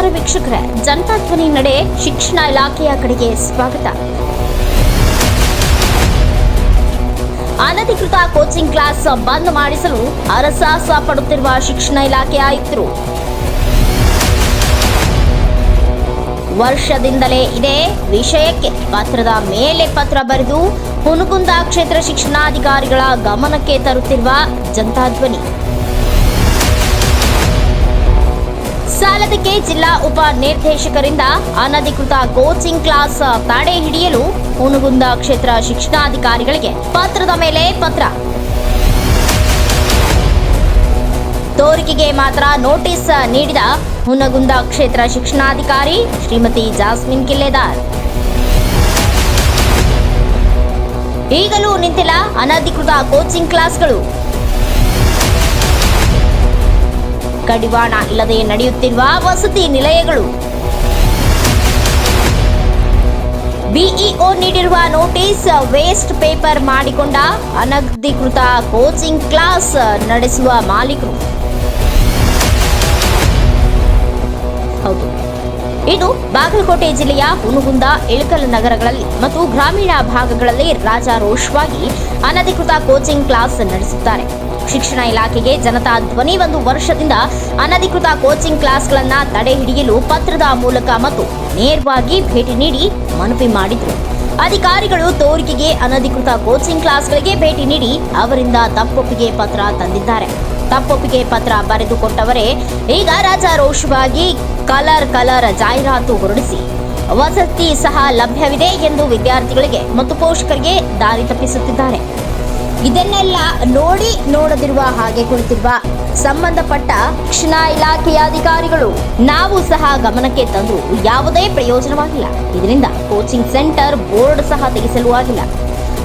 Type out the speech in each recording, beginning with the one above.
ನಮಸ್ಕಾರ ವೀಕ್ಷಕರೇ. ಜನತಾ ಧ್ವನಿ ನಡೆ ಶಿಕ್ಷಣ ಇಲಾಖೆಯ ಕಡೆಗೆ ಸ್ವಾಗತ. ಅನಧಿಕೃತ ಕೋಚಿಂಗ್ ಕ್ಲಾಸ್ ಬಂದ್ ಮಾಡಿಸಲು ಅರಸಾಹಸ ಪಡುತ್ತಿರುವ ಶಿಕ್ಷಣ ಇಲಾಖೆ ಆಯುಕ್ತರು. ವರ್ಷದಿಂದಲೇ ಇದೇ ವಿಷಯಕ್ಕೆ ಪತ್ರದ ಮೇಲೆ ಪತ್ರ ಬರೆದು ಹುನಗುಂದ ಕ್ಷೇತ್ರ ಶಿಕ್ಷಣಾಧಿಕಾರಿಗಳ ಗಮನಕ್ಕೆ ತರುತ್ತಿರುವ ಜನತಾ ಧ್ವನಿ. ಸಾಲದಕ್ಕೆ ಜಿಲ್ಲಾ ಉಪ ನಿರ್ದೇಶಕರಿಂದ ಅನಧಿಕೃತ ಕೋಚಿಂಗ್ ಕ್ಲಾಸ್ ತಡೆ ಹಿಡಿಯಲು ಹುನಗುಂದ ಕ್ಷೇತ್ರ ಶಿಕ್ಷಣಾಧಿಕಾರಿಗಳಿಗೆ ಪತ್ರದ ಮೇಲೆ ಪತ್ರ. ತೋರಿಕೆಗೆ ಮಾತ್ರ ನೋಟಿಸ್ ನೀಡಿದ ಹುನಗುಂದ ಕ್ಷೇತ್ರ ಶಿಕ್ಷಣಾಧಿಕಾರಿ ಶ್ರೀಮತಿ ಜಾಸ್ಮಿನ್ ಕಿಲ್ಲೆದಾರ್. ಈಗಲೂ ನಿಂತಿಲ್ಲ ಅನಧಿಕೃತ ಕೋಚಿಂಗ್ ಕ್ಲಾಸ್ಗಳು. ಕಡಿವಾಣ ಇಲ್ಲದೆ ನಡೆಯುತ್ತಿರುವ ವಸತಿ ನಿಲಯಗಳು. ಬಿಇಒ ನೀಡಿರುವ ನೋಟಿಸ್ ವೇಸ್ಟ್ ಪೇಪರ್ ಮಾಡಿಕೊಂಡ ಅನಧಿಕೃತ ಕೋಚಿಂಗ್ ಕ್ಲಾಸ್ ನಡೆಸುವ ಮಾಲೀಕರು. ಹೌದು. ಇದು ಬಾಗಲಕೋಟೆ ಜಿಲ್ಲೆಯ ಹುನಗುಂದ ಇಳಕಲ್ ನಗರಗಳಲ್ಲಿ ಮತ್ತು ಗ್ರಾಮೀಣ ಭಾಗಗಳಲ್ಲಿ ರಾಜಾರೋಷವಾಗಿ ಅನಧಿಕೃತ ಕೋಚಿಂಗ್ ಕ್ಲಾಸ್ ನಡೆಸುತ್ತಾರೆ. ಶಿಕ್ಷಣ ಇಲಾಖೆಗೆ ಜನತಾ ಧ್ವನಿ ಒಂದು ವರ್ಷದಿಂದ ಅನಧಿಕೃತ ಕೋಚಿಂಗ್ ಕ್ಲಾಸ್ಗಳನ್ನು ತಡೆ ಹಿಡಿಯಲು ಪತ್ರದ ಮೂಲಕ ಮತ್ತು ನೇರವಾಗಿ ಭೇಟಿ ನೀಡಿ ಮನವಿ ಮಾಡಿದ್ರು. ಅಧಿಕಾರಿಗಳು ತೋರಿಕೆಗೆ ಅನಧಿಕೃತ ಕೋಚಿಂಗ್ ಕ್ಲಾಸ್ಗಳಿಗೆ ಭೇಟಿ ನೀಡಿ ಅವರಿಂದ ತಪ್ಪೊಪ್ಪಿಗೆ ಪತ್ರ ತಂದಿದ್ದಾರೆ. ತಪ್ಪೊಪ್ಪಿಗೆ ಪತ್ರ ಬರೆದುಕೊಟ್ಟವರೇ ಈಗ ರಾಜಾರೋಷವಾಗಿ ಕಲರ್ ಕಲರ್ ಜಾಹೀರಾತು ಹೊರಡಿಸಿ. ವಸತಿ ಸಹ ಲಭ್ಯವಿದೆ ಎಂದು ವಿದ್ಯಾರ್ಥಿಗಳಿಗೆ ಮತ್ತು ಪೋಷಕರಿಗೆ ದಾರಿ ತಪ್ಪಿಸುತ್ತಿದ್ದಾರೆ. ಇದನ್ನೆಲ್ಲ ನೋಡಿ ನೋಡದಿರುವ ಹಾಗೆ ಕುಳಿತಿರುವ ಸಂಬಂಧಪಟ್ಟ ರಕ್ಷಣಾ ಇಲಾಖೆಯ ಅಧಿಕಾರಿಗಳು, ನಾವು ಸಹ ಗಮನಕ್ಕೆ ತಂದು ಯಾವುದೇ ಪ್ರಯೋಜನವಾಗಿಲ್ಲ. ಇದರಿಂದ ಕೋಚಿಂಗ್ ಸೆಂಟರ್ ಬೋರ್ಡ್ ಸಹ ತೆಗೆಸಲು ಆಗಿಲ್ಲ.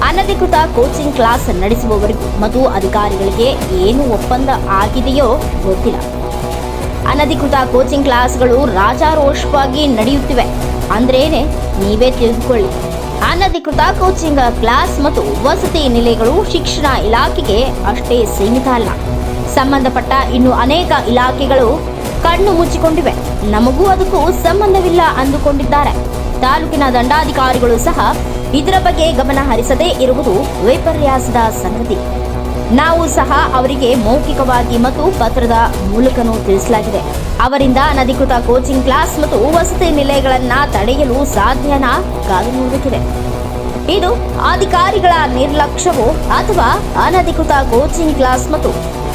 ಅನಧಿಕೃತ ಕೋಚಿಂಗ್ ಕ್ಲಾಸ್ ನಡೆಸುವವರಿಗೂ ಮತ್ತು ಅಧಿಕಾರಿಗಳಿಗೆ ಏನು ಒಪ್ಪಂದ ಆಗಿದೆಯೋ ಗೊತ್ತಿಲ್ಲ. ಅನಧಿಕೃತ ಕೋಚಿಂಗ್ ಕ್ಲಾಸ್ಗಳು ರಾಜಾರೋಷವಾಗಿ ನಡೆಯುತ್ತಿವೆ. ಅಂದ್ರೇನೆ ನೀವೇ ತಿಳಿದುಕೊಳ್ಳಿ. ಅನಧಿಕೃತ ಕೋಚಿಂಗ್ ಕ್ಲಾಸ್ ಮತ್ತು ವಸತಿ ನಿಲಯಗಳು ಶಿಕ್ಷಣ ಇಲಾಖೆಗೆ ಅಷ್ಟೇ ಸೀಮಿತ ಅಲ್ಲ. ಸಂಬಂಧಪಟ್ಟ ಇನ್ನು ಅನೇಕ ಇಲಾಖೆಗಳು ಕಣ್ಣು ಮುಚ್ಚಿಕೊಂಡಿವೆ. ನಮಗೂ ಅದಕ್ಕೂ ಸಂಬಂಧವಿಲ್ಲ ಅಂದುಕೊಂಡಿದ್ದಾರೆ. ತಾಲೂಕಿನ ದಂಡಾಧಿಕಾರಿಗಳು ಸಹ ಇದರ ಬಗ್ಗೆ ಗಮನ ಹರಿಸದೇ ಇರುವುದು ವೈಪರ್ಯಾಸದ ಸಂಗತಿ. ನಾವು ಸಹ ಅವರಿಗೆ ಮೌಖಿಕವಾಗಿ ಮತ್ತು ಪತ್ರದ ಮೂಲಕನೂ ತಿಳಿಸಲಾಗಿದೆ. ಅವರಿಂದ ಅನಧಿಕೃತ ಕೋಚಿಂಗ್ ಕ್ಲಾಸ್ ಮತ್ತು ವಸತಿ ನಿಲಯಗಳನ್ನ ತಡೆಯಲು ಸಾಧ್ಯನಾ ಕಾದು ನೋಡುತ್ತಿದೆ. ಇದು ಅಧಿಕಾರಿಗಳ ನಿರ್ಲಕ್ಷ್ಯವೋ ಅಥವಾ ಅನಧಿಕೃತ ಕೋಚಿಂಗ್ ಕ್ಲಾಸ್ ಮತ್ತು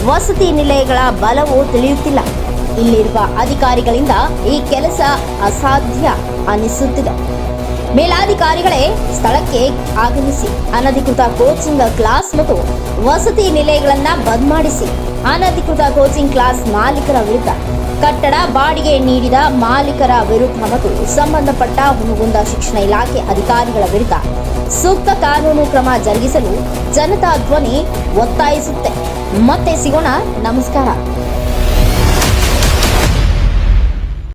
ವಸತಿ ನಿಲಯಗಳ ಬಲವೋ ತಿಳಿಯುತ್ತಿಲ್ಲ. ಇಲ್ಲಿರುವ ಅಧಿಕಾರಿಗಳಿಂದ ಈ ಕೆಲಸ ಅಸಾಧ್ಯ ಅನಿಸುತ್ತಿದೆ. ಮೇಲಾಧಿಕಾರಿಗಳೇ ಸ್ಥಳಕ್ಕೆ ಆಗಮಿಸಿ, ಅನಧಿಕೃತ ಕೋಚಿಂಗ್ ಕ್ಲಾಸ್ ಮತ್ತು ವಸತಿ ನಿಲಯಗಳನ್ನ ಬಂದ್ ಮಾಡಿಸಿ, ಅನಧಿಕೃತ ಕೋಚಿಂಗ್ ಕ್ಲಾಸ್ ಮಾಲೀಕರ ವಿರುದ್ಧ ಕಟ್ಟಡ ಬಾಡಿಗೆ ನೀಡಿದ ಮಾಲೀಕರ ವಿರುದ್ಧ ಮತ್ತು ಸಂಬಂಧಪಟ್ಟ ಹುನಗುಂದ ಶಿಕ್ಷಣ ಇಲಾಖೆ ಅಧಿಕಾರಿಗಳ ವಿರುದ್ಧ ಸೂಕ್ತ ಕಾನೂನು ಕ್ರಮ ಜರುಗಿಸಲು ಜನತಾ ಧ್ವನಿ ಒತ್ತಾಯಿಸುತ್ತೆ. ಮತ್ತೆ ಸಿಗೋಣ. ನಮಸ್ಕಾರ.